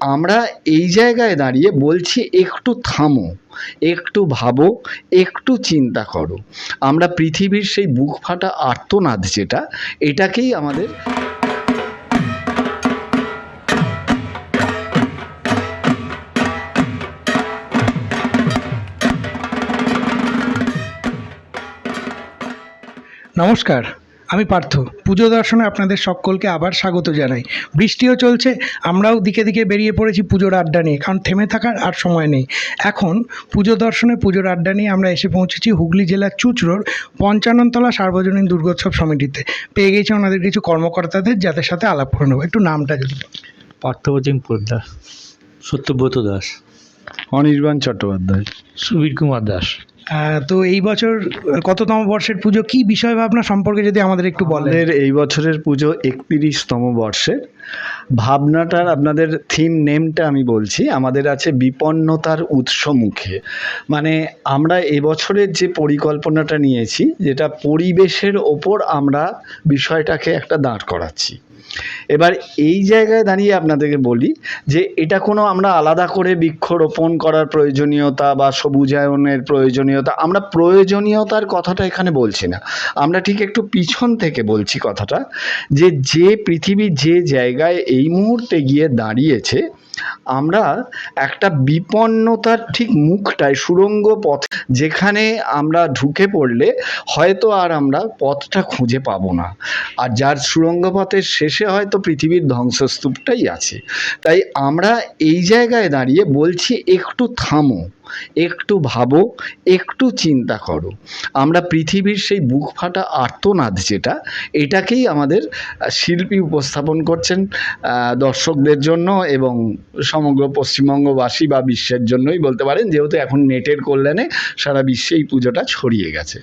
আমরা এই জায়গায় দাঁড়িয়ে বলছি, একটু থামো, একটু ভাবো, একটু চিন্তা করো। আমরা পৃথিবীর সেই বুক ফাটা আর্তনাদ যেটা, এটাকেই আমাদের নমস্কার। আমি পার্থ। পুজো দর্শনে আপনাদের সকলকে আবার স্বাগত জানাই। বৃষ্টিও চলছে আমরাও দিকে দিকে বেরিয়ে পড়েছি পুজোর আড্ডা নিয়ে কারণ থেমে থাকার আর সময় নেই। এখন পুজো দর্শনে পুজোর আড্ডা নিয়ে আমরা এসে পৌঁছেছি হুগলি জেলার চুচড়োর পঞ্চাননতলা সার্বজনীন দুর্গোৎসব সমিতিতে। পেয়ে গেছি ওনাদের কিছু কর্মকর্তাদের যাদের সাথে আলাপ করে নেব। একটু নামটা যদি। পার্থপ্রতিম পোদ্দার সত্যব্রত দাস। অনির্বাণ চট্টোপাধ্যায়। সুবীর কুমার দাস। তো এই বছর কততম বর্ষের পুজো? কি বিষয় ভাবনা সম্পর্কে যদি আমাদের একটু বলেন? এই বছরের পুজো একত্রিশতম বর্ষের। ভাবনাটার আপনাদের থিম নেমটা আমি বলছি, আমাদের আছে বিপন্নতার উৎস মুখে। মানে আমরা এবছরের যে পরিকল্পনাটা নিয়েছি, যেটা পরিবেশের ওপর আমরা বিষয়টাকে একটা দাঁড় করাচ্ছি। এবার এই জায়গায় দাঁড়িয়ে আপনাদেরকে বলি যে এটা কোনো আমরা আলাদা করে বৃক্ষরোপণ করার প্রয়োজনীয়তা বা সবুজায়নের প্রয়োজনীয়তা, আমরা প্রয়োজনীয়তার কথাটা এখানে বলছি না। আমরা ঠিক একটু পিছন থেকে বলছি কথাটা যে যে পৃথিবী যে জায়গায় এই মুহূর্তে গিয়ে দাঁড়িয়েছে আমরা একটা বিপন্নতার ঠিক মুখটায়, সুরঙ্গ পথ যেখানে আমরা ঢুকে পড়লে হয়তো আর আমরা পথটা খুঁজে পাবো না। আর যার সুরঙ্গ পথের শেষে হয়তো পৃথিবীর ধ্বংসস্তূপটাই আছে। তাই আমরা এই জায়গায় দাঁড়িয়ে বলছি, একটু থামো। একটু ভাবো, একটু চিন্তা করো। আমরা পৃথিবীর সেই বুক ফাটা আর্তনাদ যেটা, এটাকেই আমাদের শিল্পী উপস্থাপন করছেন দর্শকদের জন্য এবং সমগ্র পশ্চিমবঙ্গবাসী বা বিশ্বের জন্যই বলতে পারেন, যেহেতু এখন নেটের কল্যাণে সারা বিশ্বে এই পুজোটা ছড়িয়ে গেছে।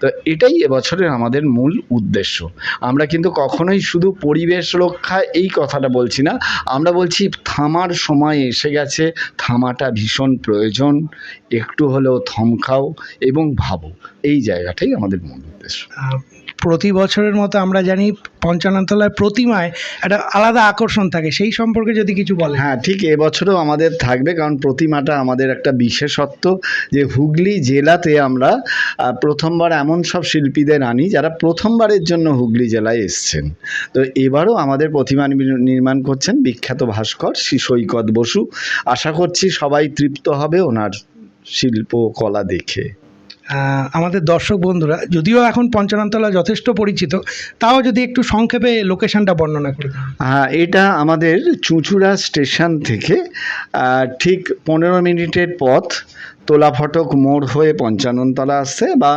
তো এটাই এবছরের আমাদের মূল উদ্দেশ্য। আমরা কিন্তু কখনোই শুধু পরিবেশ রক্ষা এই কথাটা বলছি না, আমরা বলছি থামার সময় এসে গেছে, থামাটা ভীষণ প্রয়োজন, একটু হলেও থমকাও এবং ভাবো, এই জায়গাটাই আমাদের মূল। প্রতি বছরের মতো আমরা জানি পঞ্চাননতলার প্রতিমায় একটা আলাদা আকর্ষণ থাকে। সেই সম্পর্কে যদি কিছু বলেন। হ্যাঁ ঠিক এবছরও আমাদের থাকবে কারণ প্রতিমাটা আমাদের একটা বিশেষত্ব যে হুগলি জেলাতে আমরা প্রথমবার এমন সব শিল্পীদের আনি যারা প্রথমবারের জন্য হুগলি জেলায় এসছেন। তো এবারও আমাদের প্রতিমা নির্মি- নির্মাণ করছেন বিখ্যাত ভাস্কর শ্রী সৈকত বসু। আশা করছি সবাই তৃপ্ত হবে ওনার শিল্প কলা দেখে। আমাদের দর্শক বন্ধুরা যদিও এখন পঞ্চাননতলা যথেষ্ট পরিচিত তাও যদি একটু সংক্ষেপে লোকেশনটা বর্ণনা করে। হ্যাঁ এটা আমাদের চুঁচুড়া স্টেশন থেকে ঠিক পনেরো মিনিটের পথ তোলা ফটক মোড় হয়ে পঞ্চাননতলা আসছে বা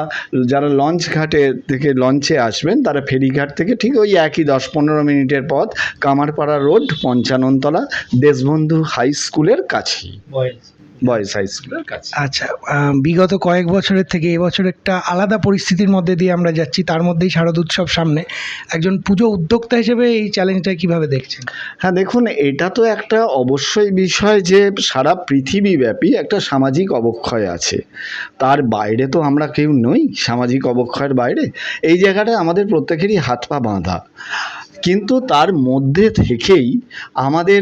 যারা লঞ্চ ঘাটে থেকে লঞ্চে আসবেন তারা ফেরিঘাট থেকে ঠিক ওই একই দশ পনেরো মিনিটের পথ কামারপাড়া রোড পঞ্চাননতলা দেশবন্ধু হাই স্কুলের কাছেই। বয়েজ হাই স্কুলের কাছে আচ্ছা বিগত কয়েক বছরের থেকে এবছর একটা আলাদা পরিস্থিতির মধ্যে দিয়ে আমরা যাচ্ছি তার মধ্যেই শারদ উৎসব সামনে। একজন পুজো উদ্যোক্তা হিসেবে এই চ্যালেঞ্জটা কীভাবে দেখছেন? হ্যাঁ দেখুন এটা তো একটা অবশ্যই বিষয় যে সারা পৃথিবীব্যাপী একটা সামাজিক অবক্ষয় আছে। তার বাইরে তো আমরা কেউ নই সামাজিক অবক্ষয়ের বাইরে। এই জায়গাটায় আমাদের প্রত্যেকেরই হাত পা বাঁধা। কিন্তু তার মধ্যে থেকেই আমাদের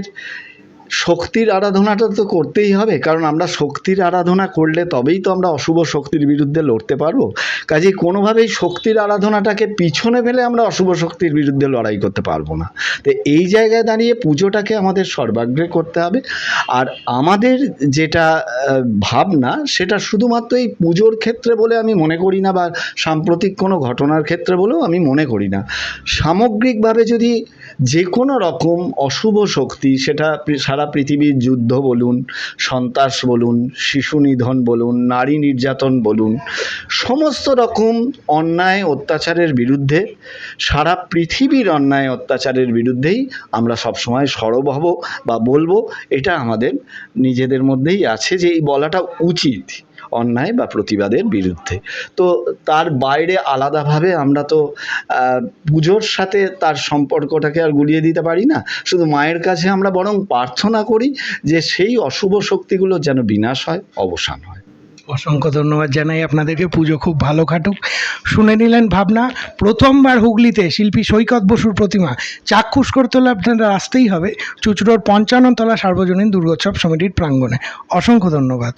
শক্তির আরাধনাটা তো করতেই হবে, কারণ আমরা শক্তির আরাধনা করলে তবেই তো আমরা অশুভ শক্তির বিরুদ্ধে লড়তে পারব। কাজেই কোনোভাবেই শক্তির আরাধনাটাকে পিছনে ফেলে আমরা অশুভ শক্তির বিরুদ্ধে লড়াই করতে পারব না। তো এই জায়গায় দাঁড়িয়ে পুজোটাকে আমাদের সর্বাগ্রে করতে হবে। আর আমাদের যেটা ভাবনা, সেটা শুধুমাত্র এই পুজোর ক্ষেত্রে বলে আমি মনে করি না বা সাম্প্রতিক কোনো ঘটনার ক্ষেত্রে বলেও আমি মনে করি না। সামগ্রিকভাবে যদি যে কোনো রকম অশুভ শক্তি, সেটা সারা পৃথিবীর যুদ্ধ বলুন, সন্ত্রাস বলুন, শিশু নিধন বলুন, নারী নির্যাতন বলুন, সমস্ত রকম অন্যায় অত্যাচারের বিরুদ্ধে, সারা পৃথিবীর অন্যায় অত্যাচারের বিরুদ্ধেই আমরা সবসময় সরব হব বা বলব, এটা আমাদের নিজেদের মধ্যেই আছে যে এই বলাটা উচিত। অন্যায় বা প্রতিবাদের বিরুদ্ধে। তো তার বাইরে আলাদাভাবে আমরা তো পুজোর সাথে তার সম্পর্কটাকে আর গুলিয়ে দিতে পারি না। শুধু মায়ের কাছে আমরা বরং প্রার্থনা করি যে সেই অশুভ শক্তিগুলো যেন বিনাশ হয়, অবসান হয়। অসংখ্য ধন্যবাদ জানাই আপনাদেরকে। পুজো খুব ভালো খাটুক শুনে নিলেন ভাবনা, প্রথমবার হুগলিতে শিল্পী সৈকত বসুর প্রতিমা। চাক্ষুষ করতে হলে আপনারা আসতেই হবে। চুচড়োর পঞ্চান্ন তলা সার্বজনীন দুর্গোৎসব সমিতির প্রাঙ্গণে। অসংখ্য ধন্যবাদ।